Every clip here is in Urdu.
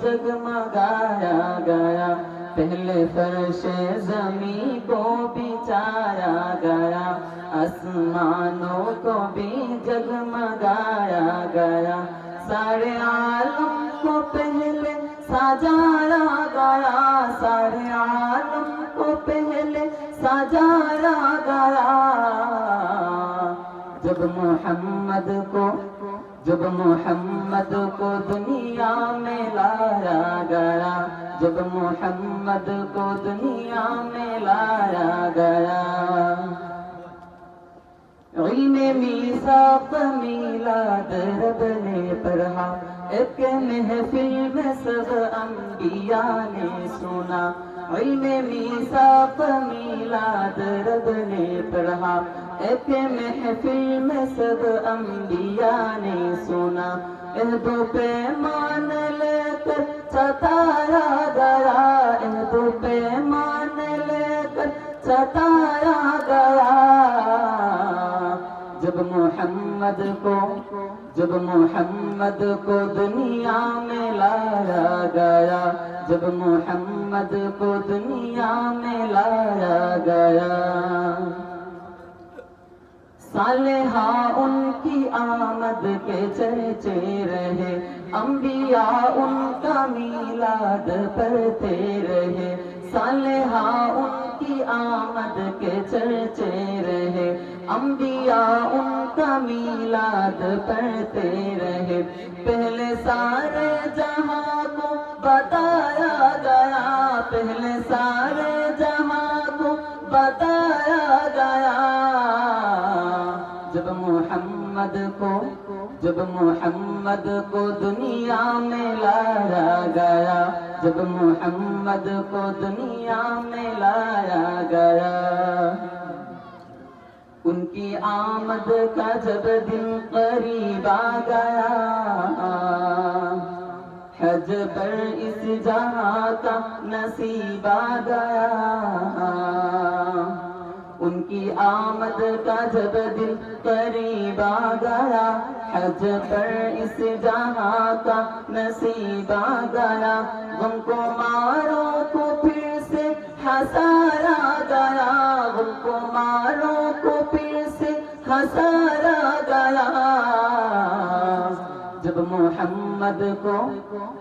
جگمگایا گیا۔ پہلے فرش زمین کو بچایا گیا۔ آسمانوں کو بھی جگمگایا گیا۔ سارے عالم کو پہلے سجایا گیا۔ سارے عالم کو پہلے سجایا گیا۔ جب محمد کو جب محمد کو دنیا میں لایا گیا، جب محمد کو دنیا میں لایا گیا۔ علم میثاق میلاد رب نے پڑھا، ایک محفل میں سب انبیاء نے سنا۔ علم میثاق میلاد رب نے پڑھا ایک محفل میں سب انبیاء نے سنا عہد پیمان لے کر ستایا گیا عہد و پیمان لے کر ستایا گیا جب محمد کو جب محمد کو دنیا میں جب محمد کو دنیا میں لایا گیا۔ صالحہ ان کی آمد کے چرچے رہے، انبیاء ان کا میلاد پڑھتے رہے۔ صالحہ ان کی آمد کے چرچے رہے، انبیاء ان کا میلاد پڑھتے رہے۔ پہلے سارے جہاں کو بتایا گیا پہلے سارے جہاں کو بتایا گیا۔ جب محمد کو، جب محمد کو دنیا میں لایا گیا۔ جب محمد کو دنیا میں لایا گیا۔ ان کی آمد کا جب دن قریب آ گیا۔ حج پر اس جہاں کا نصیب آ گیا۔ ان کی آمد کا جب دل قریب آ گیا۔ حج پر اس جہاں کا نصیب آ گیا۔ غم کو مارو کو پھر سے ہنسایا گیا۔ غم کو مارو کو پھر سے ہنسایا جب محمد کو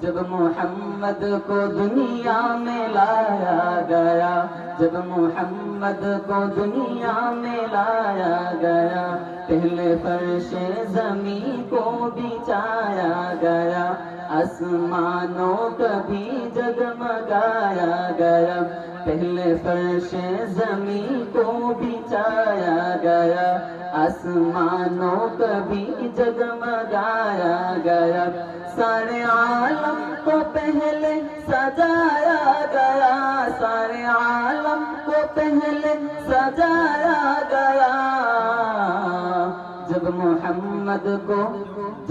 جب محمد کو دنیا میں لایا گیا جب محمد کو دنیا میں لایا گیا پہلے فرش زمین کو بچایا گیا آسمانوں کبھی فرش زمین کو بچایا گیا، آسمانوں کبھی جگمگایا گیا۔ سارے عالم کو پہلے سجایا گیا۔ سارے عالم کو پہلے سجایا گیا۔ جب محمد کو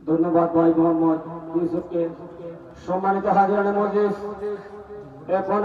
ধন্যবাদ ভাই মোহাম্মদ ইউসুফকে সম্মানিত হাজিরানে মজলিস এখন